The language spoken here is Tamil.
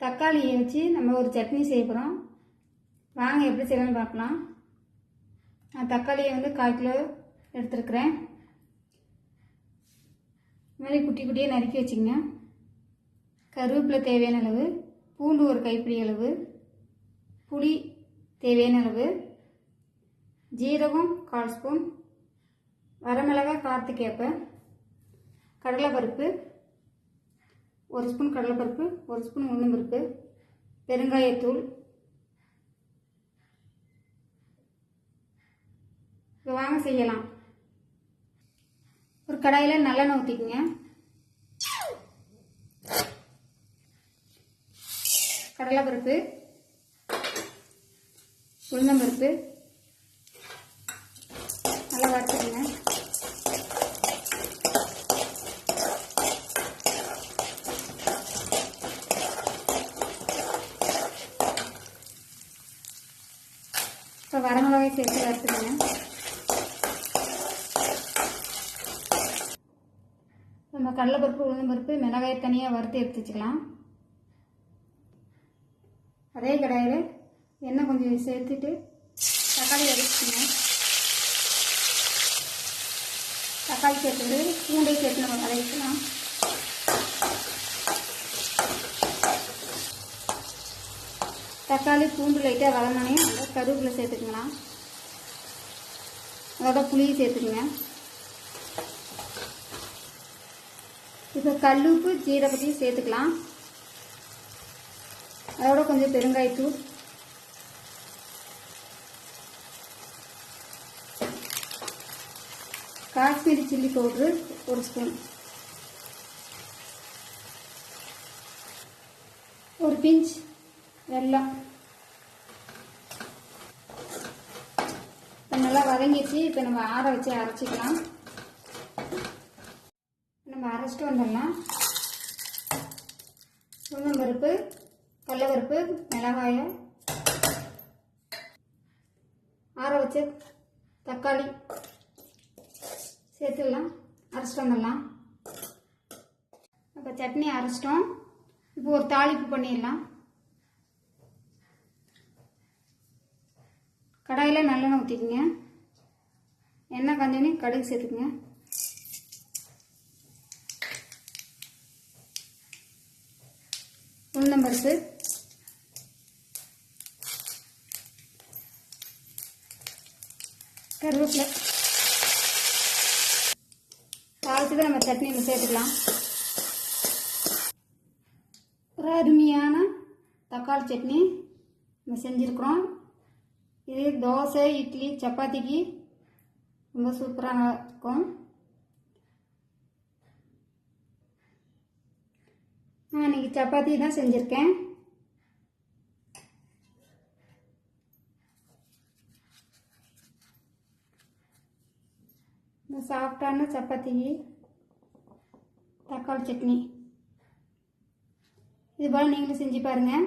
தக்காளியை வச்சு நம்ம ஒரு சட்னி செய்ய போகிறோம் வாங்க எப்படி செய்யலாம்னு பார்க்கலாம். நான் தக்காளியை வந்து கால் கிலோ எடுத்துருக்குறேன். இது மாதிரி குட்டி குட்டியாக நறுக்கி வச்சுங்க கருவேப்பிலை தேவையான அளவு பூண்டு ஒரு கைப்பிடி அளவு புளி தேவையான அளவு ஜீரகம் கால் ஸ்பூன் வரமிளகாய் காரத்துக்கேற்ப கடலை கடலைப்பருப்பு ஒரு ஸ்பூன் கடலைப்பருப்பு ஒரு ஸ்பூன் உளுந்தம்பருப்பு பெருங்காயத்தூள். இப்போ வாங்க செய்யலாம். ஒரு கடாயில் நல்லெண்ணெய் ஊற்றிக்குங்க கடலைப்பருப்பு உளுந்தம்பருப்பு நல்லா வறுத்துக்கங்க. இப்போ வரமிளகாய் சேர்த்து வறுத்துக்கங்க. நம்ம கடலைப்பருப்பு உளுந்தம்பருப்பு மிளகாய் தனியாக வறுத்து எடுத்து வச்சுக்கலாம். அதே கடாயில் எண்ணெய் கொஞ்சம் சேர்த்துட்டு தக்காளி வதக்கிக்கங்க தக்காளி சேர்த்துட்டு பூண்டை சேர்த்து நம்ம வதக்கிக்கலாம். தக்காளி பூண்டு லைட்டாக வதங்கினே அதோட கருவேப்பிலை சேர்த்துக்கலாம் அதோட புளியும் சேர்த்துக்குங்க. இப்போ கல்லுப்பு ஜீரகத்தையும் சேர்த்துக்கலாம். அதோட கொஞ்சம் பெருங்காயத்தூள். காஷ்மீரி சில்லி பவுட்ரு ஒரு ஸ்பூன். ஒரு பிஞ்ச் வெல்லம். நல்லா வதங்கிடுச்சு. இப்போ நம்ம ஆற வச்சு அரைச்சிக்கலாம். நம்ம அரைச்சிட்டு வந்துடலாம். பருப்பு கடலப்பருப்பு மிளகாயம். ஆற வச்ச தக்காளி சேர்த்துடலாம். அரைச்சிட்டு வந்துடலாம். இப்போ சட்னி அரைச்சிட்டோம். இப்போ ஒரு தாளிப்பு பண்ணிடலாம். கடாயில் நல்லெண்ணெய் ஊற்றிக்குங்க எண்ணெய் காஞ்சோடனே கடுகு சேர்த்துக்குங்க. உளுந்தம்பருப்பு கருவேப்பிலை. தாளிச்சதை நம்ம சட்னியில் சேர்த்துக்கலாம். ஒரு அருமையான தக்காளி சட்னி நம்ம செஞ்சுருக்குறோம். இது தோசை இட்லி சப்பாத்திக்கு ரொம்ப சூப்பராக இருக்கும். நான் இன்னைக்கு சப்பாத்தி தான் செஞ்சுருக்கேன். இந்த சாஃப்டான சப்பாத்திக்கு தக்காளி சட்னி. இது போல் நீங்களும் செஞ்சு பாருங்கள்